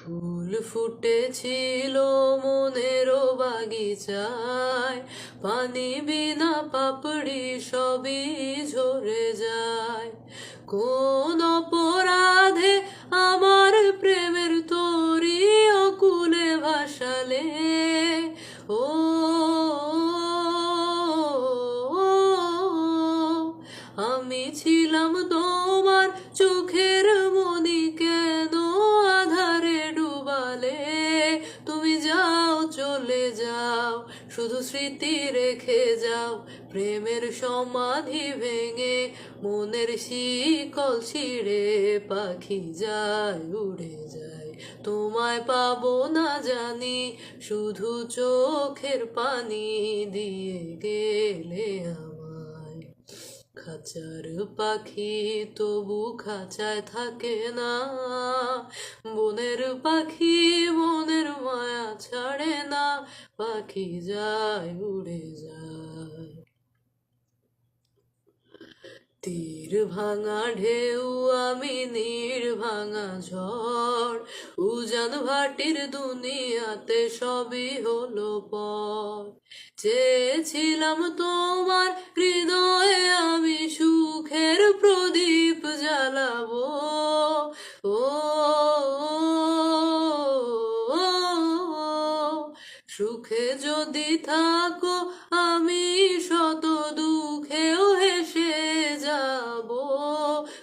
ফুল ফুটেছিল মনেরও বাগিচায়। পানি বিনা পাপড়ি সবই ঝরে যায়। কোন অপরাধে আমার প্রেমের তরি অকুলে ভাসালে। ও, আমি ছিলাম তোমার যাও, শুধু স্মৃতি রেখে যাও। প্রেমের সমাধি ভেঙে মনের শিকল ছিঁড়ে পাখি যায়, উড়ে যায়। তোমায় পাবো না জানি, শুধু চোখের পানি দিয়ে গেলে আমায়। খাঁচার পাখি তবু খাঁচায় থাকে না। বনের পাখি মনের মায়া ছাড়ে না। পাখি যায় উড়ে যায় তীর ভাঙা ঢেউ আমি নীর ভাঙা ঝড়, উজান ভাটির দুনিয়াতে সবই হলো পর চেয়েছিলাম তোমার হৃদয়ে আমি সুখের প্রদীপ জ্বালাবো। ও সুখে যদি থাকো, আমি শত দুঃখেও হেসে যাব।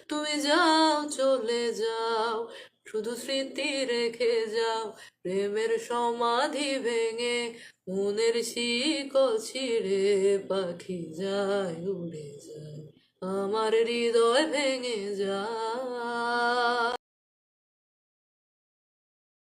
তুমি যাও, চলে যাও, শুধু স্মৃতি রেখে যাও। প্রেমের সমাধি ভেঙে মনের শিকল ছিঁড়ে পাখি যায়, উড়ে যায়। আমার হৃদয় ভেঙে যায়।